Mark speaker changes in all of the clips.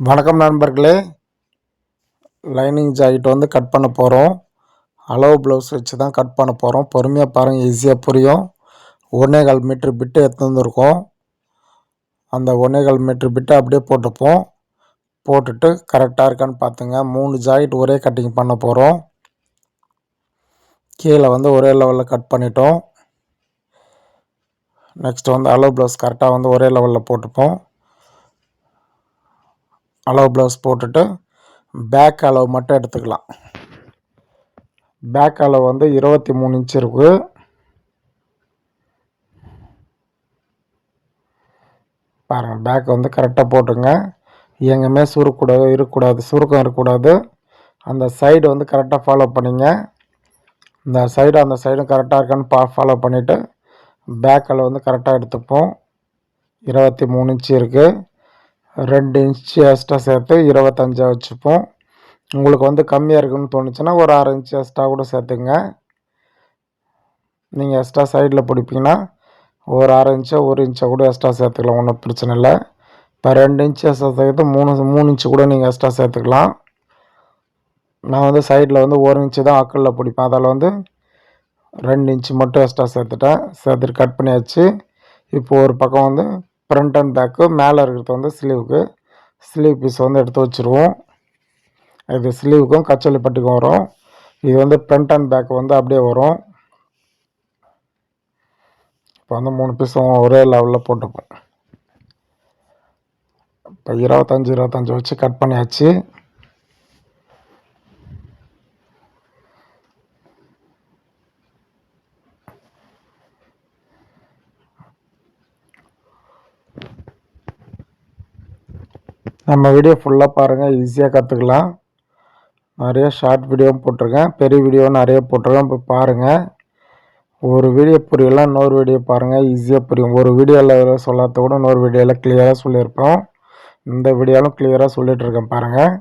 Speaker 1: வணக்கம் நண்பர்களே. Lining jacket வந்து கட் பண்ண போகிறோம் அளவு ப்ளவுஸ் வச்சு தான் கட் பண்ண போகிறோம் பொறுமையாக பாருங்கள் ஈஸியாக புரியும். ஒன்றே கால் மீட்ரு பிட்டு எடுத்து வந்துருக்கோம் அந்த ஒன்றே கால் மீட்ரு பிட்டு அப்படியே போட்டுப்போம் போட்டுட்டு கரெக்டாக இருக்கான்னு பார்த்துங்க மூணு ஜாக்கெட் ஒரே கட்டிங் பண்ண போகிறோம் கீழே வந்து ஒரே லெவலில் கட் பண்ணிட்டோம். நெக்ஸ்ட் வந்து அளவு ப்ளவுஸ் கரெக்டாக வந்து ஒரே லெவலில் போட்டுப்போம். அளவு ப்ளவுஸ் போட்டுட்டு பேக் அளவு மட்டும் எடுத்துக்கலாம். பேக் அளவு வந்து இருபத்தி மூணு இன்ச் இருக்குது பாருங்கள் பேக் வந்து கரெக்டாக போட்டுங்க எங்கேயுமே சுருக்கூடாது இருக்கக்கூடாது சுருக்கம் இருக்கக்கூடாது. அந்த சைடு வந்து கரெக்டாக ஃபாலோ பண்ணிங்க. இந்த சைடு அந்த சைடும் கரெக்டாக இருக்கான்னு பா ஃபாலோ பண்ணிவிட்டு பேக் அளவு வந்து கரெக்டாக எடுத்துப்போம். இருபத்தி மூணு இன்ச்சு இருக்குது ரெண்டு இன்ச்சு எக்ஸ்ட்ரா சேர்த்து இருபத்தஞ்சா வச்சுப்போம். உங்களுக்கு வந்து கம்மியாக இருக்குன்னு தோணுச்சுன்னா ஒரு ஆறு இன்ச்சு எக்ஸ்ட்ரா கூட சேர்த்துங்க. நீங்கள் எக்ஸ்ட்ரா சைடில் பிடிப்பீங்கன்னா ஒரு அரை இன்ச்சோ ஒரு இன்ச்சோ கூட எக்ஸ்ட்ரா சேர்த்துக்கலாம் ஒன்றும் பிரச்சனை இல்லை. இப்போ ரெண்டு இன்ச்சு எக்ஸ்ட்ரா சேர்த்து மூணு மூணு இன்ச்சு கூட நீங்கள் எக்ஸ்ட்ரா சேர்த்துக்கலாம். நான் வந்து சைடில் வந்து ஒரு இன்ச்சு தான் அக்கலில் பிடிப்பேன். அதில் வந்து ரெண்டு இன்ச்சு மட்டும் எக்ஸ்ட்ரா சேர்த்துட்டேன். சேர்த்துட்டு கட் பண்ணியாச்சு இப்போ ஒரு பக்கம் வந்து ஃப்ரண்ட் அண்ட் பேக்கு மேலே இருக்கிறது வந்து ஸ்லீவுக்கு ஸ்லீவ் பீஸ் வந்து எடுத்து வச்சுருவோம். இது ஸ்லீவுக்கும் கச்சோலி பட்டிக்கும் வரும். இது வந்து ஃப்ரண்ட் அண்ட் பேக் வந்து அப்படியே வரும். இப்போ வந்து மூணு பீஸும் ஒரே லெவலில் போட்டுப்போம் இப்போ இருபத்தஞ்சி இருபத்தஞ்சி வச்சு கட் பண்ணியாச்சு. நம்ம வீடியோ ஃபுல்லாக பாருங்கள் ஈஸியாக கற்றுக்கலாம் நிறைய ஷார்ட் வீடியோவும் போட்டிருக்கேன். பெரிய வீடியோவும் நிறைய போட்டிருக்கேன். இப்போ பாருங்கள் ஒரு வீடியோ புரியலாம் இன்னொரு வீடியோ பாருங்கள் ஈஸியாக புரியும். ஒரு வீடியோவில் சொல்லாத கூட இன்னொரு வீடியோவில் கிளியராக சொல்லியிருப்போம். இந்த வீடியோவிலும் கிளியராக சொல்லிகிட்டு இருக்கேன் பாருங்கள்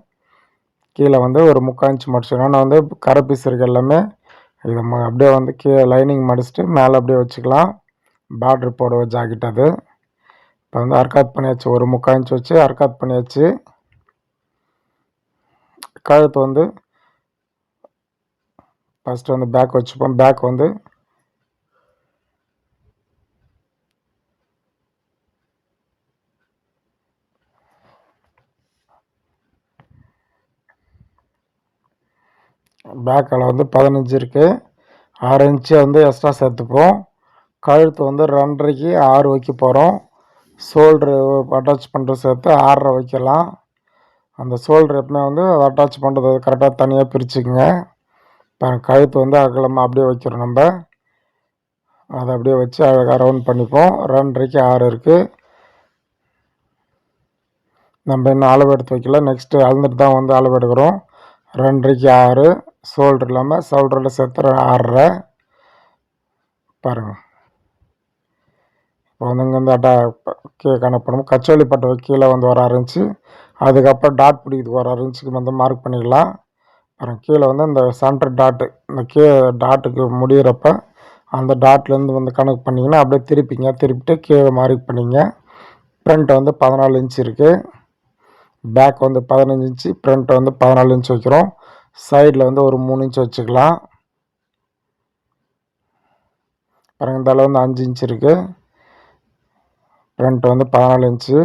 Speaker 1: கீழே வந்து ஒரு முக்காஞ்சி இன்ச்சு மடிச்சிடணும் நான் வந்து கரை பீஸ் இருக்க எல்லாமே. இதை அப்படியே வந்து கீழே லைனிங் மடிச்சுட்டு மேலே அப்படியே வச்சுக்கலாம். பார்ட்ரு போடுவோம் ஜாக்கெட் அது. இப்போ வந்து அர்க்காத் பண்ணியாச்சு. ஒரு முக்கால் இன்ச் வச்சு அர்க்காத் பண்ணியாச்சு. கழுத்து வந்து ஃபஸ்ட்டு வந்து பேக் வச்சுப்போம். பேக் வந்து பேக்கில் வந்து பதினஞ்சு இருக்குது ஆறு இன்ச்சு வந்து எக்ஸ்ட்ரா சேர்த்துப்போம். கழுத்து வந்து ரெண்டரைக்கு ஆறு வைக்க போகிறோம் ஷோல்ட்ரு அட்டாச் பண்ணுறது சேர்த்து ஆறரை வைக்கலாம். அந்த ஷோல்ட்ரு எப்பவுமே வந்து அட்டாச் பண்ணுறது கரெக்டாக தனியாக பிரிச்சுக்குங்க. கழுத்து வந்து அகலமாக அப்படியே வைக்கிறோம் நம்ம. அதை அப்படியே வச்சு அழகாக ரவுண்ட் பண்ணிப்போம். ரெண்டரைக்கு ஆறு இருக்குது நம்ம இன்னும் அளவு எடுத்து வைக்கல. நெக்ஸ்ட்டு அளந்துட்டு தான் வந்து அளவு எடுக்கிறோம். ரெண்டரைக்கு ஆறு. ஷோல்ட்ரு இல்லாமல் ஷோல்டரில் சேர்த்து ஆறரை பாருங்கள் இப்போ வந்து இங்கேருந்து அட்டா கீழே கணக்கு கச்சோலி பட்டை கீழே வந்து ஒரு அரை இன்ச்சு அதுக்கப்புறம் டாட் பிடிக்கிறதுக்கு ஒரு அரை இன்ச்சுக்கு வந்து மார்க் பண்ணிக்கலாம் அப்புறம் கீழே வந்து இந்த சென்டர் டாட்டு இந்த கீழே டாட்டுக்கு முடிகிறப்ப அந்த டாட்லேருந்து வந்து கணக்கு பண்ணிங்கன்னா அப்படியே திருப்பிங்க. திருப்பிட்டு கீழே மார்க் பண்ணிங்க. ஃப்ரண்ட் வந்து பதினாலு இன்ச்சு இருக்குது பேக் வந்து பதினஞ்சு இன்ச்சு ஃப்ரண்ட் வந்து பதினாலு இன்ச்சு வைக்கிறோம். சைடில் வந்து ஒரு மூணு இன்ச்சு வச்சுக்கலாம். பாருங்கள் இந்த அளவு வந்து அஞ்சு இன்ச்சு இருக்குது ஃப்ரண்ட் வந்து பதினாலு இன்ச்சு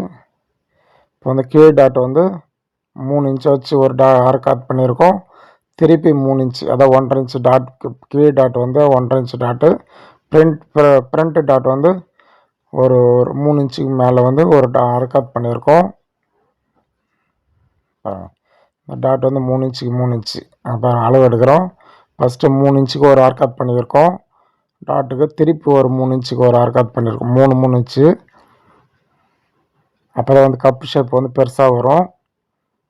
Speaker 1: இப்போ வந்து கீழ் டாட் வந்து மூணு இன்ச்சு வச்சு ஒரு டா ஆர் காட் பண்ணியிருக்கோம். திருப்பி மூணு இன்ச்சு அதான் ஒன்றரை இன்ச்சு டாட் கீழ் டாட் வந்து ஒன்றரை inch dot print print dot வந்து ஒரு ஒரு மூணு இன்ச்சுக்கு மேலே வந்து ஒரு டா அரைக்காத் பண்ணியிருக்கோம். டாட் வந்து மூணு இன்ச்சுக்கு மூணு இன்ச்சு அப்போ அளவு எடுக்கிறோம். ஃபஸ்ட்டு மூணு இன்ச்சுக்கு ஒரு ஆர்காத் பண்ணியிருக்கோம். டாட்டுக்கு திருப்பி ஒரு மூணு இன்ச்சுக்கு ஒரு ஆர்காத் பண்ணியிருக்கோம். மூணு மூணு இன்ச்சு அப்போ தான் வந்து கப்பு ஷேப் வந்து பெருசாக வரும்.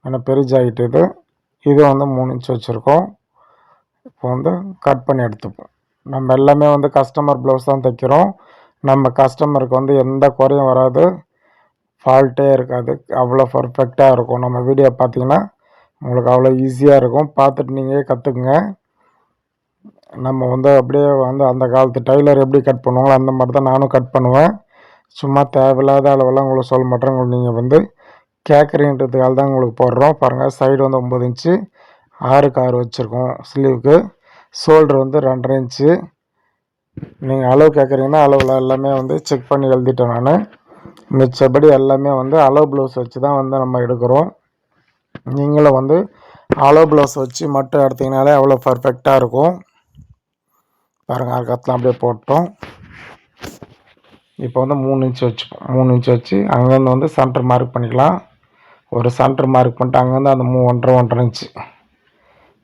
Speaker 1: ஏன்னா பெரிய ஜாக்கெட் இது. இது வந்து மூணு இன்ச் வச்சுருக்கோம். இப்போ வந்து கட் பண்ணி எடுத்துப்போம். நம்ம எல்லாமே வந்து கஸ்டமர் ப்ளவுஸ் தான் தைக்கிறோம். நம்ம கஸ்டமருக்கு வந்து எந்த குறையும் வராது. ஃபால்ட்டே இருக்காது. அவ்வளோ பர்ஃபெக்டாக இருக்கும். நம்ம வீடியோ பார்த்தீங்கன்னா உங்களுக்கு அவ்வளோ ஈஸியாக இருக்கும். பார்த்துட்டு நீங்கள் கற்றுக்குங்க நம்ம வந்து அப்படியே வந்து அந்த காலத்து டைலர் எப்படி கட் பண்ணுவாங்களோ அந்த மாதிரி தான் நானும் கட் பண்ணுவேன். சும்மா தேவையில்லாத அளவெல்லாம் உங்களுக்கு சொல்ல மாட்டேன் உங்களுக்கு நீங்கள் வந்து கேட்குறீன்றதுக்காக தான் உங்களுக்கு போடுறோம். பாருங்கள் சைடு வந்து ஒம்பது இன்ச்சு ஆறுக்கு ஆறு வச்சுருக்கோம். ஸ்லீவுக்கு ஷோல்டர் வந்து ரெண்டரை இன்ச்சு. நீங்கள் அளவு கேட்குறீங்கன்னா அளவில் எல்லாமே வந்து செக் பண்ணி எழுதிட்டேன் நான். மிச்சப்படி எல்லாமே வந்து அளவு ப்ளவுஸ் வச்சு தான் வந்து நம்ம எடுக்கிறோம். நீங்களும் வந்து அளவு ப்ளவுஸ் வச்சு மட்டும் எடுத்திங்கனாலே அவ்வளோ பர்ஃபெக்டாக இருக்கும். பாருங்கள் அதுக்கப்புறம் அப்படியே போட்டோம். இப்போ வந்து மூணு இன்ச் வச்சுப்போம் மூணு இன்ச் வச்சு அங்கேருந்து வந்து சென்டர் மார்க் பண்ணிக்கலாம். ஒரு சென்டர் மார்க் பண்ணிட்டு அங்கேருந்து அந்த மூ ஒன்றரை ஒன்றரை இன்ச்சு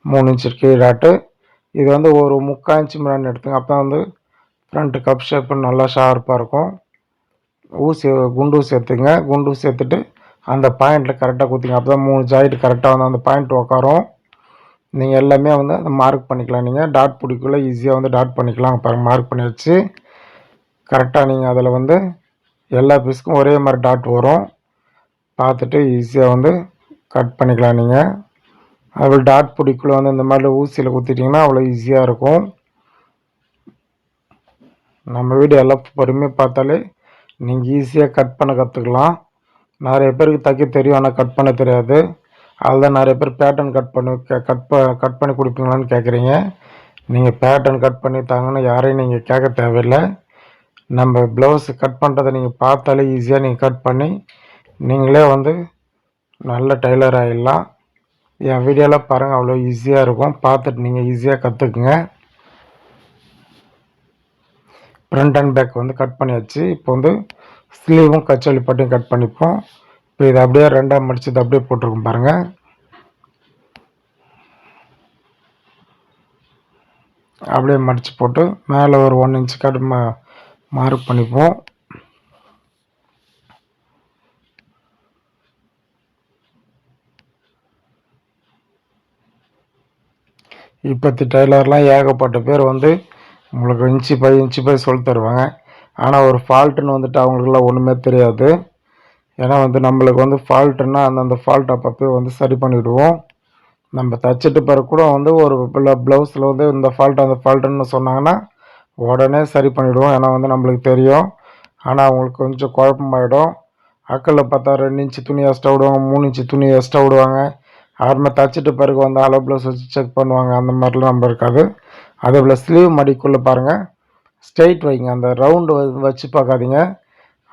Speaker 1: மூணு இன்ச்சு கீழாட்டு இது வந்து ஒரு முக்கால் இன்ச்சு முன்னாடி எடுத்துங்க. அப்போ வந்து ஃப்ரண்ட்டு கப் ஷேப்பு நல்லா ஷார்ப்பாக இருக்கும். ஊசி குண்டு ஊசி எடுத்துங்க. குண்டு ஊசி எடுத்துட்டு அந்த பாயிண்ட்டில் கரெக்டாக குத்திங்க. அப்போ தான் மூணு ஜாயிண்ட் கரெக்டாக வந்து அந்த பாயிண்ட் உட்காரும் நீங்கள் எல்லாமே வந்து அந்த மார்க் பண்ணிக்கலாம். நீங்கள் டாட் பிடிக்குள்ள ஈஸியாக வந்து டாட் பண்ணிக்கலாம். பாருங்கள் மார்க் பண்ணி வச்சு கரெக்டாக நீங்கள் அதில் வந்து எல்லா பீஸுக்கும் ஒரே மாதிரி டாட் வரும். பார்த்துட்டு ஈஸியாக வந்து கட் பண்ணிக்கலாம் நீங்கள் அது டாட் பிடிக்குள்ள வந்து இந்த மாதிரி ஊசியில் குத்திட்டிங்கன்னா அவ்வளோ ஈஸியாக இருக்கும். நம்ம வீடு எல்லாம் பொறுமையாக பார்த்தாலே நீங்கள் ஈஸியாக கட் பண்ண கற்றுக்கலாம் நிறைய பேருக்கு தைக்க தெரியும் ஆனால் கட் பண்ண தெரியாது. அதுதான் நிறைய பேர் பேட்டர்ன் கட் பண்ணி கட் ப கட் பண்ணி கொடுப்பீங்களான்னு கேட்குறீங்க நீங்கள் பேட்டர்ன் கட் பண்ணி தாங்கன்னு யாரையும் நீங்கள் கேட்க தேவையில்லை. நம்ம ப்ளவுஸு கட் பண்ணுறதை நீங்கள் பார்த்தாலே ஈஸியாக நீங்கள் கட் பண்ணி நீங்களே வந்து நல்ல டெய்லர் ஆகிடலாம் என் வீடியோவில் பாருங்கள் அவ்வளோ ஈஸியாக இருக்கும். பார்த்துட்டு நீங்கள் ஈஸியாக கற்றுக்குங்க ஃப்ரண்ட் அண்ட் பேக் வந்து கட் பண்ணியாச்சு. இப்போ வந்து ஸ்லீவும் கச்சோலி பட்டியும் கட் பண்ணிப்போம். இப்போ இதை அப்படியே ரெண்டாக மடித்து இதை அப்படியே போட்டிருக்கோம் பாருங்கள் அப்படியே மடித்து போட்டு மேலே ஒரு ஒன் இன்ச் கட் மார்க் பண்ணிப்போம். இப்போத்தி டெய்லர்லாம் ஏகப்பட்ட பேர் வந்து உங்களுக்கு இன்ச்சு பை இன்ச்சு பை சொல்லி தருவாங்க. ஆனால் ஒரு ஃபால்ட்டுன்னு வந்துட்டு அவங்களுக்குலாம் ஒன்றுமே தெரியாது. ஏன்னா வந்து நம்மளுக்கு வந்து ஃபால்ட்டுன்னா அந்தந்த ஃபால்ட் அப்பப்போ வந்து சரி பண்ணிவிடுவோம் நம்ம தைச்சிட்டு பிறகு கூட வந்து ஒரு ப்ளவுஸில் வந்து இந்த ஃபால்ட் அந்த ஃபால்ட்டுன்னு சொன்னாங்கன்னா உடனே சரி பண்ணிவிடுவோம் ஏன்னா வந்து நம்மளுக்கு தெரியும். ஆனால் அவங்களுக்கு கொஞ்சம் குழப்பமாயிடும். அக்கலில் பார்த்தா ரெண்டு இன்ச்சு துணி எக்ஸ்ட்ரா விடுவாங்க மூணு இன்ச்சு துணி எக்ஸ்ட்ரா விடுவாங்க. யாருமே தைச்சிட்டு பிறகு வந்து அளவு ப்ளவுஸ் வச்சு செக் பண்ணுவாங்க. அந்த மாதிரிலாம் நம்ம இருக்காது. அதே போல் ஸ்லீவ் மடிக்குள்ளே பாருங்கள் ஸ்ட்ரைட் வைங்க. அந்த ரவுண்டு வச்சு பார்க்காதீங்க.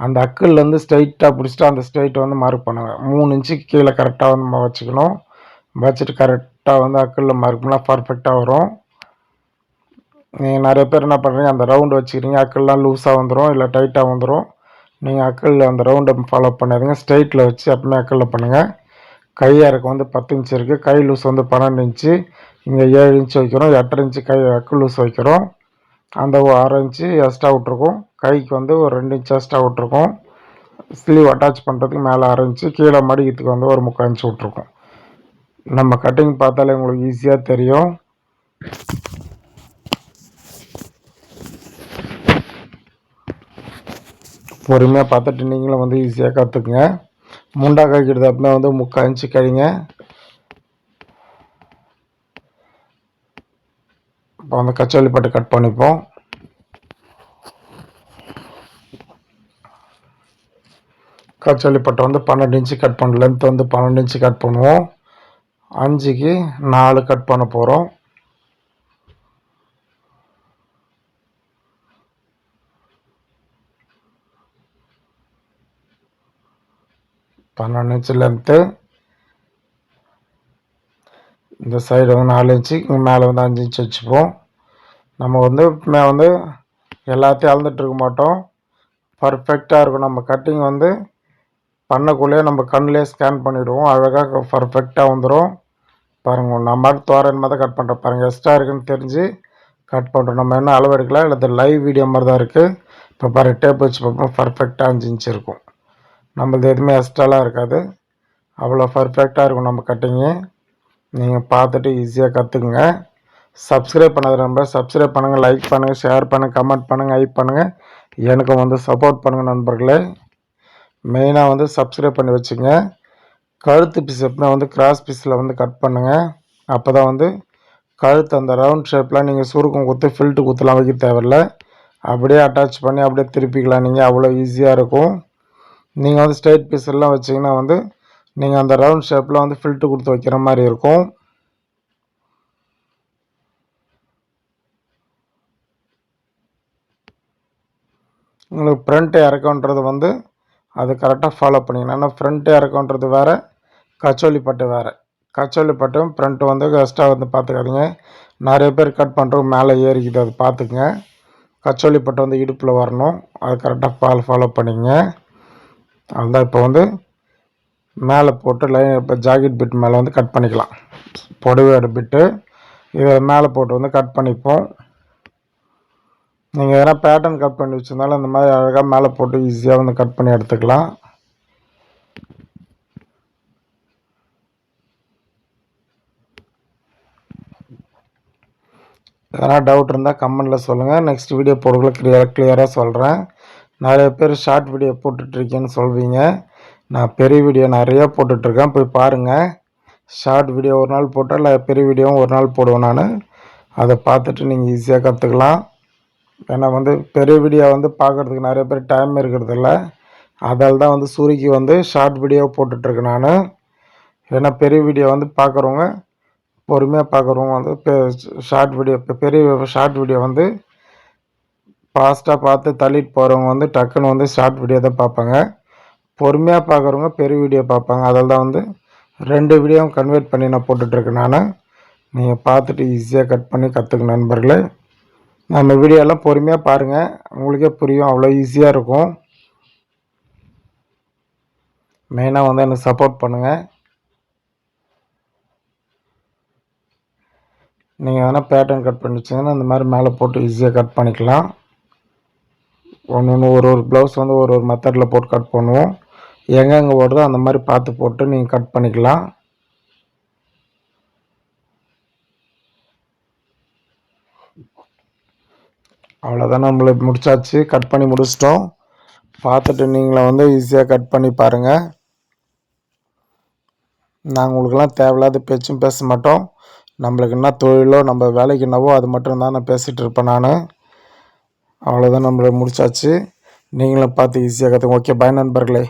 Speaker 1: அந்த அக்கல்லேருந்து ஸ்ட்ரைட்டாக பிடிச்சிட்டு அந்த ஸ்ட்ரைட்டை வந்து மார்க் பண்ணுங்கள் மூணு இன்ச்சுக்கு கீழே கரெக்டாக வந்து நம்ம வச்சுக்கணும். வச்சுட்டு கரெக்டாக வந்து அக்கலில் மார்க் பண்ணால் பர்ஃபெக்டாக வரும். நீங்கள் நிறைய பேர் என்ன பண்ணுறீங்க அந்த ரவுண்டு வச்சுக்கிறீங்க. அக்கள்லாம் லூஸாக வந்துடும் இல்லை டைட்டாக வந்துடும் நீங்கள் அக்கலில் அந்த ரவுண்டை ஃபாலோ பண்ணாதீங்க. ஸ்ட்ரைட்டில் வச்சு அப்பவுமே அக்கலில் பண்ணுங்கள் கை இறக்கு வந்து பத்து இன்ச்சு இருக்குது கை லூஸ் வந்து பன்னெண்டு இன்ச்சு இங்கே ஏழு இன்ச்சு வைக்கிறோம். எட்டரை இன்ச்சு கை அக்கு லூஸ் வைக்கிறோம். அந்த அரை இன்ச்சு எக்ஸ்ட்ரா விட்ருக்கோம் கைக்கு வந்து ஒரு ரெண்டு இன்ச்சு எக்ஸ்ட்ரா விட்ருக்கோம் ஸ்லீவ் அட்டாச் பண்ணுறதுக்கு மேலே அரை இன்ச்சு கீழே மடிக்கிறதுக்கு வந்து ஒரு முக்கால் இன்ச்சு விட்ருக்கோம் நம்ம கட்டிங் பார்த்தாலே உங்களுக்கு ஈஸியாக தெரியும். பொறுமையாக பார்த்துட்டு நீங்களும் வந்து ஈஸியாக கற்றுக்குங்க முண்டா காய்க்கிறது அப்படின்னா வந்து முக்கால் இன்ச்சு கழிங்க. இப்போ வந்து கச்சோலி பட்டு கட் பண்ணிப்போம். கச்சோலி பட்டை வந்து பன்னெண்டு இன்ச்சு கட் பண்ண லென்த் வந்து பன்னெண்டு இன்ச்சு கட் பண்ணுவோம். அஞ்சுக்கு நாலு கட் பண்ண போகிறோம் பன்னெண்டு இன்ச்சு லென்த்து இந்த சைடு வந்து நாலு இன்ச்சு மேலே வந்து அஞ்சு இன்ச்சு வச்சுப்போம். நம்ம வந்து மே வந்து எல்லாத்தையும் அளந்துட்டு இருக்க மாட்டோம். பர்ஃபெக்டாக இருக்கும். நம்ம கட்டிங் வந்து பண்ணக்குள்ளேயே நம்ம கண்ணிலே ஸ்கேன் பண்ணிவிடுவோம் அழகாக பர்ஃபெக்டாக வந்துடும் பாருங்கள் நம்ம அடுத்து தோரன் தான் கட் பண்ணுறோம் பாருங்கள் எக்ஸ்ட்ரா இருக்குன்னு தெரிஞ்சு கட் பண்ணுறோம் நம்ம என்ன அளவு எடுக்கலாம் இல்லை லைவ் வீடியோ மாதிரி தான் இருக்குது இப்போ பாருங்கள் டேப் வச்சு பார்ப்போம். பர்ஃபெக்டாக அஞ்சு இன்ச்சு இருக்கும். நம்மளது எதுவுமே எக்ஸ்ட்ராலாம் இருக்காது. அவ்வளோ பர்ஃபெக்டாக இருக்கும் நம்ம கட்டிங்கு நீங்கள் பார்த்துட்டு ஈஸியாக கற்றுக்குங்க சப்ஸ்கிரைப் பண்ணாத நம்பர் சப்ஸ்கிரைப் பண்ணுங்கள் லைக் பண்ணுங்கள் ஷேர் பண்ணுங்கள் கமெண்ட் பண்ணுங்கள் ஹைப் பண்ணுங்கள் எனக்கும் வந்து சப்போர்ட் பண்ணுங்கள் நண்பர்களே. மெயினாக வந்து சப்ஸ்கிரைப் பண்ணி வச்சுங்க. கழுத்து பீஸ் எப்படின்னா வந்து கிராஸ் பீஸில் வந்து கட் பண்ணுங்கள் அப்போ தான் வந்து கழுத்து அந்த ரவுண்ட் ஷேப்லாம் நீங்கள் சுருக்கம் குத்து ஃபில்ட்டு குத்துலாம் வைக்க தேவையில்ல. அப்படியே அட்டாச் பண்ணி அப்படியே திருப்பிக்கலாம். நீங்கள் அவ்வளோ ஈஸியாக இருக்கும். நீங்கள் வந்து ஸ்ட்ரைட் பீஸ் எல்லாம் வச்சிங்கன்னா வந்து நீங்கள் அந்த ரவுண்ட் ஷேப்பில் வந்து ஃபில்ட்டு கொடுத்து வைக்கிற மாதிரி இருக்கும். உங்களுக்கு ஃப்ரண்ட்டு இறக்கன்றது வந்து அது கரெக்டாக ஃபாலோ பண்ணிக்கணும் ஏன்னா ஃப்ரண்ட்டு இறக்கன்றது வேறு கச்சோலி பட்டு வேறு. கச்சோலி பட்டும் ஃப்ரண்ட்டு வந்து எக்ஸ்ட்ரா வந்து பார்த்துக்காதீங்க நிறைய பேர் கட் பண்ணுறோம் மேலே ஏறிக்குது அது பார்த்துக்குங்க கச்சோலி பட்டு வந்து இடுப்பில் வரணும் அது கரெக்டாக ஃபாலோ ஃபாலோ பண்ணிக்கங்க. அதுதான் இப்போ வந்து மேலே போட்டு லைன் இப்போ ஜாக்கெட் பிட் மேலே வந்து கட் பண்ணிக்கலாம். புடவையோட பிட்டு இதை மேலே போட்டு வந்து கட் பண்ணிப்போம். நீங்கள் எதனா பேட்டர்ன் கட் பண்ணி வச்சுருந்தாலும் இந்த மாதிரி அழகாக மேலே போட்டு ஈஸியாக வந்து கட் பண்ணி எடுத்துக்கலாம். எதனா டவுட் இருந்தால் கமெண்டில் சொல்லுங்கள் நெக்ஸ்ட் வீடியோ போடுறதுல கிளியர் கிளியராக சொல்கிறேன் நிறைய பேர் ஷார்ட் வீடியோ போட்டுட்ருக்கேன்னு சொல்வீங்க நான் பெரிய வீடியோ நிறையா போட்டுட்ருக்கேன் போய் பாருங்கள் ஷார்ட் வீடியோ ஒரு நாள் போட்டால் இல்லை பெரிய வீடியோவும் ஒரு நாள் போடுவேன் நான். அதை பார்த்துட்டு நீங்கள் ஈஸியாக கற்றுக்கலாம் ஏன்னா வந்து பெரிய வீடியோ வந்து பார்க்குறதுக்கு நிறைய பேர் டைம் இருக்கிறதில்ல அதால் தான் வந்து சூரிக்கு வந்து ஷார்ட் வீடியோ போட்டுட்ருக்கேன் நான். ஏன்னா பெரிய வீடியோ வந்து பார்க்குறவங்க பொறுமையாக பார்க்குறவங்க வந்து ஷார்ட் வீடியோ பெரிய ஷார்ட் வீடியோ வந்து ஃபாஸ்ட்டாக பார்த்து தள்ளிட்டு போகிறவங்க வந்து டக்குன்னு வந்து ஷார்ட் வீடியோ தான் பார்ப்பாங்க. பொறுமையாக பார்க்குறவங்க பெரிய வீடியோ பார்ப்பாங்க. அதில் தான் வந்து ரெண்டு வீடியோவும் கன்வெர்ட் பண்ணி நான் போட்டுட்ருக்கேன் நான். நீங்கள் பார்த்துட்டு ஈஸியாக கட் பண்ணி கற்றுக்க நண்பர்களே. நம்ம வீடியோலாம் பொறுமையாக பாருங்கள் உங்களுக்கே புரியும். அவ்வளோ ஈஸியாக இருக்கும். மெயினாக வந்து எனக்கு சப்போர்ட் பண்ணுங்கள் நீங்கள் எதனா பேட்டர்ன் கட் பண்ணி வச்சிங்கன்னா இந்த மாதிரி மேலே போட்டு ஈஸியாக கட் பண்ணிக்கலாம். ஒன்று ஒன்று ஒரு ஒரு ப்ளவுஸ் வந்து ஒரு ஒரு மெத்தடில் போட்டு கட் பண்ணுவோம். எங்கெங்கே ஓடுதோ அந்த மாதிரி பார்த்து போட்டு நீங்கள் கட் பண்ணிக்கலாம். அவ்வளோதான் நம்மளுக்கு முடிச்சாச்சு. கட் பண்ணி முடிச்சிட்டோம். பார்த்துட்டு நீங்களே வந்து ஈஸியாக கட் பண்ணி பாருங்கள் நாங்கள் உங்களுக்கெல்லாம் தேவையில்லாத பேச்சும் பேச மாட்டோம். நம்மளுக்கு என்ன தொழிலோ நம்ம வேலைக்கு என்னவோ அது மட்டும் தான் நான் பேசிகிட்டு இருப்பேன் நான். அவ்வளோதான் நம்மளை முடிச்சாச்சு. நீங்களும் பார்த்து ஈஸியாக கற்றுக்கோங்க ஓகே பாய் நண்பர்களே.